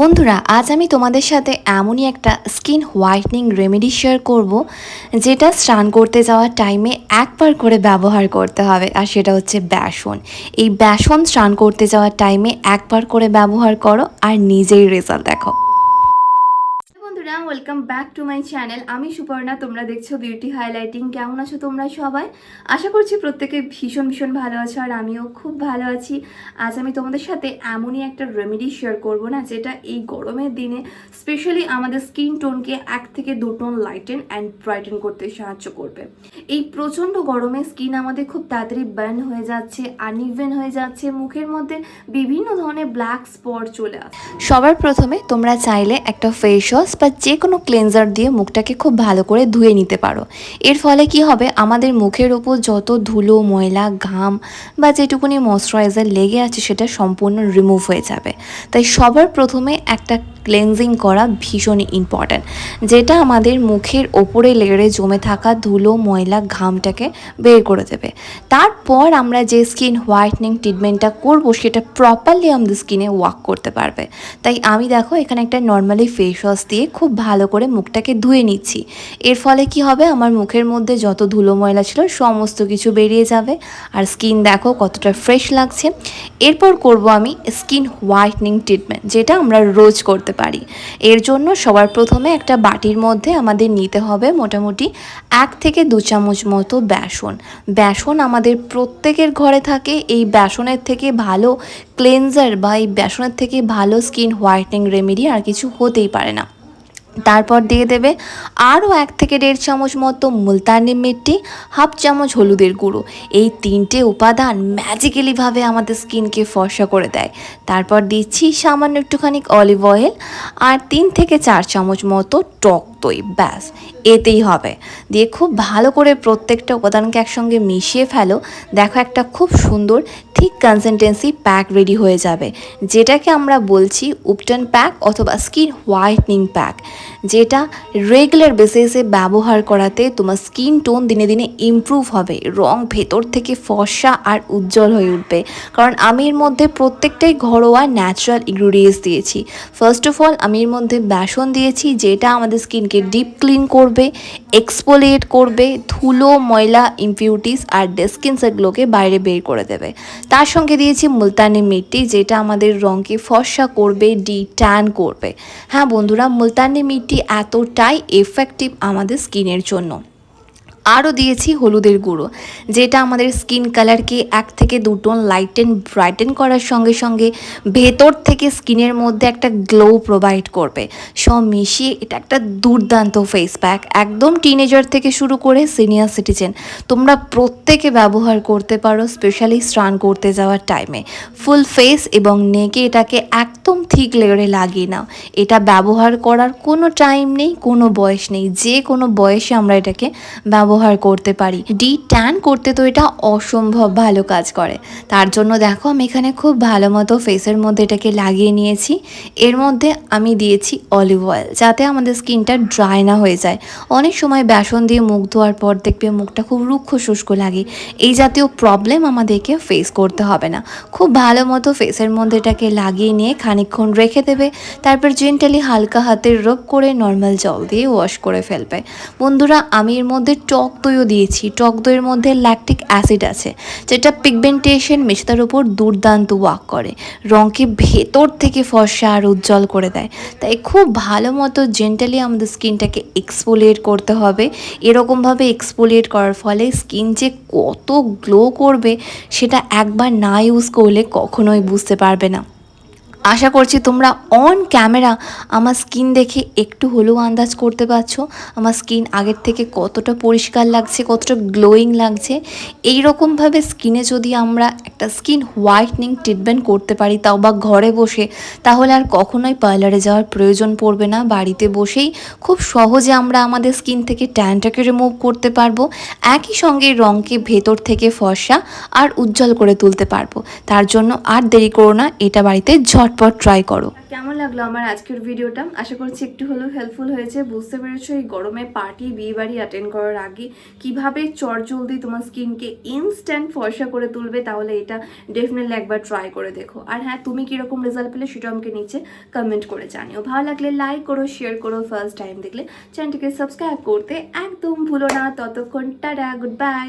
বন্ধুরা, আজ আমি তোমাদের সাথে এমনই একটা স্কিন হোয়াইটনিং রেমেডি শেয়ার করব, যেটা স্নান করতে যাওয়ার টাইমে একবার করে ব্যবহার করতে হবে, আর সেটা হচ্ছে ব্যাসন। এই ব্যাসন স্নান করতে যাওয়ার টাইমে একবার করে ব্যবহার করো, আর নিজেই রেজাল্ট দেখো। বন্ধুরা welcome back to my channel আমি সুপর্ণা, তোমরা দেখছ বিউটি হাইলাইটিং কেমন আছো তোমরা সবাই? আশা করছি প্রত্যেকে ভীষণ ভীষণ ভালো আছো আর আমিও খুব ভালো আছি। আজ আমি তোমাদের সাথে এমনই একটা রেমেডি শেয়ার করব না, যেটা এই গরমের দিনে স্পেশালি আমাদের স্কিন টোনকে এক থেকে দু টোন লাইটেন অ্যান্ড ব্রাইটেন করতে সাহায্য করবে। এই প্রচণ্ড গরমে স্কিন আমাদের খুব তাড়াতাড়ি বার্ন হয়ে যাচ্ছে আনইভেন হয়ে যাচ্ছে, মুখের মধ্যে বিভিন্ন ধরনের ব্ল্যাক স্পট চলে আসে সবার প্রথমে তোমরা চাইলে একটা ফেস ওয়াশ বা যে কোনো ক্লেনজার দিয়ে মুখটাকে খুব ভালো করে ধুয়ে নিতে পারো। এর ফলে কি হবে? আমাদের মুখের ওপর যত ধুলো, ময়লা, ঘাম বা যেটুকুনি ময়শ্চারাইজার লেগে আছে সেটা সম্পূর্ণ রিমুভ হয়ে যাবে। তাই সবার প্রথমে একটা ক্লেনজিং করা ভীষণই ইম্পর্ট্যান্ট যেটা আমাদের মুখের ওপরে লেয়ারে জমে থাকা ধুলো, ময়লা, ঘামটাকে বের করে দেবে। তারপর আমরা যে স্কিন হোয়াইটনিং ট্রিটমেন্টটা করব, সেটা প্রপারলি আমাদের স্কিনে ওয়ার্ক করতে পারবে। তাই আমি দেখো এখানে একটা নর্মালি ফেস ওয়াশ দিয়ে খুব ভালো করে মুখটাকে ধুয়ে নিচ্ছি। এর ফলে কি হবে? আমার মুখের মধ্যে যত ধুলো ময়লা ছিল সমস্ত কিছু বেরিয়ে যাবে। আর স্কিন দেখো কতটা ফ্রেশ লাগছে। এরপর করব আমি স্কিন হোয়াইটনিং ট্রিটমেন্ট, যেটা আমরা রোজ করতে পারি। এর জন্য সবার প্রথমে একটা বাটির মধ্যে আমাদের নিতে হবে মোটামুটি এক থেকে দু চামচ মতো বেসন। বেসন আমাদের প্রত্যেকের ঘরে থাকে। এই বেসনের থেকে ভালো ক্লেনজার বা এই বেসনের থেকে ভালো স্কিন হোয়াইটনিং রেমেডি আর কিছু হতেই পারে না। তারপর দিয়ে দেবে আরও এক থেকে দেড় চামচ মতো মুলতানি মিট্টি, হাফ চামচ হলুদের গুঁড়ো। এই তিনটে উপাদান ম্যাজিক্যালিভাবে আমাদের স্কিনকে ফর্সা করে দেয়। তারপর দিচ্ছি সামান্য একটুখানি অলিভ অয়েল আর তিন থেকে চার চামচ মতো টক দই ব্যাস, এতেই হবে। দিয়ে খুব ভালো করে প্রত্যেকটা উপাদানকে একসঙ্গে মিশিয়ে ফেলো। দেখো একটা খুব সুন্দর ঠিক কনসিস্টেন্সি প্যাক রেডি হয়ে যাবে। যেটাকে আমরা বলছি উপটন প্যাক অথবা স্কিন হোয়াইটনিং প্যাক যেটা রেগুলার বেসিসে ব্যবহার করাতে তোমার স্কিন টোন দিনে দিনে ইমপ্রুভ হবে। রং ভেতর থেকে ফর্সা আর উজ্জ্বল হয়ে উঠবে। কারণ আমি এর মধ্যে প্রত্যেকটাই ঘরোয়া ন্যাচারাল ইনগ্রিডিয়েন্টস দিয়েছি। ফার্স্ট অফ অল আমি এর মধ্যে বেসন দিয়েছি, যেটা আমাদের স্কিনকে ডিপ ক্লিন করবে এক্সপোলিয়েট করবে, ধুলো, ময়লা ইম্পিউটিস আর ডেস্কিনসেগুলোকে বাইরে বের করে দেবে। তার সঙ্গে দিয়েছি মুলতানি মিট্টি, যেটা আমাদের রঙকে ফর্সা করবে ডি ট্যান করবে। হ্যাঁ বন্ধুরা, মুলতানি মিট্টি এতটাই এফেক্টিভ আমাদের স্কিনের জন্য। আরও দিয়েছি হলুদের গুঁড়ো, যেটা আমাদের স্কিন কালারকে এক থেকে দু টোন লাইটেন ব্রাইটেন করার সঙ্গে সঙ্গে ভেতর থেকে স্কিনের মধ্যে একটা গ্লো প্রোভাইড করবে। সব মিশিয়ে এটা একটা দুর্দান্ত ফেস প্যাক একদম টিনেজার থেকে শুরু করে সিনিয়র সিটিজেন তোমরা প্রত্যেকে ব্যবহার করতে পারো স্পেশালি স্নান করতে যাওয়ার টাইমে ফুল ফেস এবং নেকে এটাকে একদম ঠিক লেয়ারে লাগিয়ে নাও। এটা ব্যবহার করার কোনো টাইম নেই, কোনো বয়স নেই। যে কোনো বয়সে আমরা এটাকে ব্যবহার করতে পারি। ডি ট্যান করতে তো এটা অসম্ভব ভালো কাজ করে। তার জন্য দেখো আমি এখানে খুব ভালো মতো ফেসের মধ্যে এটাকে লাগিয়ে নিয়েছি। এর মধ্যে আমি দিয়েছি অলিভ অয়েল যাতে আমাদের স্কিনটা ড্রাই না হয়ে যায়। অনেক সময় বেসন দিয়ে মুখ ধোয়ার পর দেখবে মুখটা খুব রুক্ষ শুষ্ক লাগে। এই জাতীয় প্রবলেম আমাদেরকে ফেস করতে হবে না। খুব ভালো মতো ফেসের মধ্যে এটাকে লাগিয়ে নিয়ে খানিকক্ষণ রেখে দেবে, তারপর জেন্টালি হালকা হাতে রব করে নর্মাল জল দিয়ে ওয়াশ করে ফেলবে। বন্ধুরা, আমি এর মধ্যে টক দইও দিয়েছি। টক দইয়ের মধ্যে ল্যাকটিক অ্যাসিড আছে, যেটা পিগমেন্টেশন মেশতার উপর দুর্দান্ত ওয়াক করে। রঙকে ভেতর থেকে ফর্সা আর উজ্জ্বল করে দেয়। তাই খুব ভালো মতো জেন্টালি আমাদের স্কিনটাকে এক্সপোলিয়েট করতে হবে। এরকমভাবে এক্সপোলিয়েট করার ফলে স্কিন যে কত গ্লো করবে, সেটা একবার না ইউজ করলে কখনোই বুঝতে পারবে না। আশা করছি তোমরা অন ক্যামেরা আমার স্কিন দেখে একটু হলেও আন্দাজ করতে পারছ। আমার স্কিন আগের থেকে কতটা পরিষ্কার লাগছে, কতটা গ্লোয়িং লাগছে। এই রকমভাবে স্কিনে যদি আমরা একটা স্কিন হোয়াইটনিং ট্রিটমেন্ট করতে পারি, তাও বা ঘরে বসে, তাহলে আর কখনোই পার্লারে যাওয়ার প্রয়োজন পড়বে না। বাড়িতে বসেই খুব সহজে আমরা আমাদের স্কিন থেকে ট্যানটাকে রিমুভ করতে পারব। একই সঙ্গে রঙকে ভেতর থেকে ফর্সা আর উজ্জ্বল করে তুলতে পারব। তার জন্য আর দেরি করো না, এটা বাড়িতে ঝট ঝটপট ট্রাই করো। কেমন লাগল আমার আজকের ভিডিওটা? আশা করছি একটু হলেও হেল্পফুল হয়েছে। বুঝতে পেরেছ, এই গরমে পার্টি বিয়ে বাড়ি অ্যাটেন্ড করার আগে কীভাবে চটজলদি তোমার স্কিনকে ইনস্ট্যান্ট ফর্সা করে তুলবে, তাহলে এটা ডেফিনেটলি একবার ট্রাই করে দেখো। আর হ্যাঁ তুমি কীরকম রেজাল্ট পেলে সেটা আমাকে নিচে কমেন্ট করে জানিও। ভালো লাগলে লাইক করো শেয়ার করো ফার্স্ট টাইম দেখলে চ্যানেলটিকে সাবস্ক্রাইব করতে একদম ভুলো না। ততক্ষণ টাটা গুড বাই